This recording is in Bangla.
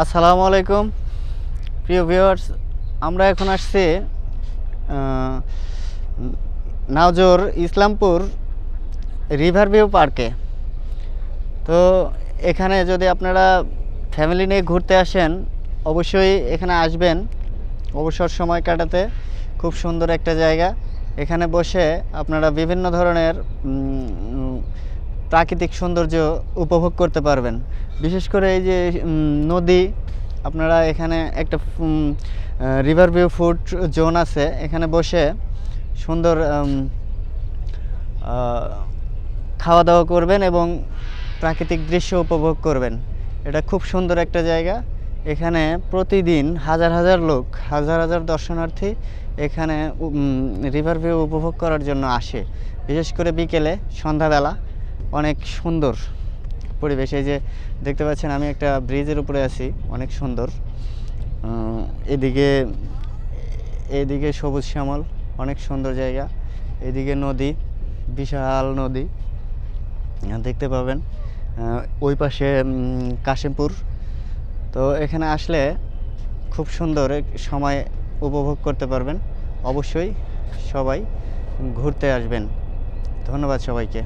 আসসালামু আলাইকুম। প্রিয় ভিউয়ার্স আমরা এখন আসছি আহ, নাওজোর ইসলামপুর রিভার ভিউ পার্কে। তো এখানে যদি আপনারা ফ্যামিলি নিয়ে ঘুরতে আসেন অবশ্যই এখানে আসবেন। অবসর সময় কাটাতে খুব সুন্দর একটা জায়গা। এখানে বসে আপনারা বিভিন্ন ধরনের প্রাকৃতিক সৌন্দর্য উপভোগ করতে পারবেন। বিশেষ করে এই যে নদী, আপনারা এখানে একটা রিভার ভিউ ফুড জোন আছে। এখানে বসে সুন্দর খাওয়া দাওয়া করবেন এবং প্রাকৃতিক দৃশ্য উপভোগ করবেন। এটা খুব সুন্দর একটা জায়গা। এখানে প্রতিদিন হাজার হাজার লোক, হাজার হাজার দর্শনার্থী এখানে রিভার ভিউ উপভোগ করার জন্য আসে। বিশেষ করে বিকেলে, সন্ধ্যাবেলা। অনেক সুন্দর পরিবেশ। এই যে দেখতে পাচ্ছেন, আমি একটা ব্রিজের উপরে আছি, অনেক সুন্দর। এদিকে এদিকে সবুজ শ্যামল, অনেক সুন্দর জায়গা। এদিকে নদী, বিশাল নদী দেখতে পাবেন। ওই পাশে কাশিমপুর। তো এখানে আসলে খুব সুন্দর সময় উপভোগ করতে পারবেন। অবশ্যই সবাই ঘুরতে আসবেন। ধন্যবাদ সবাইকে।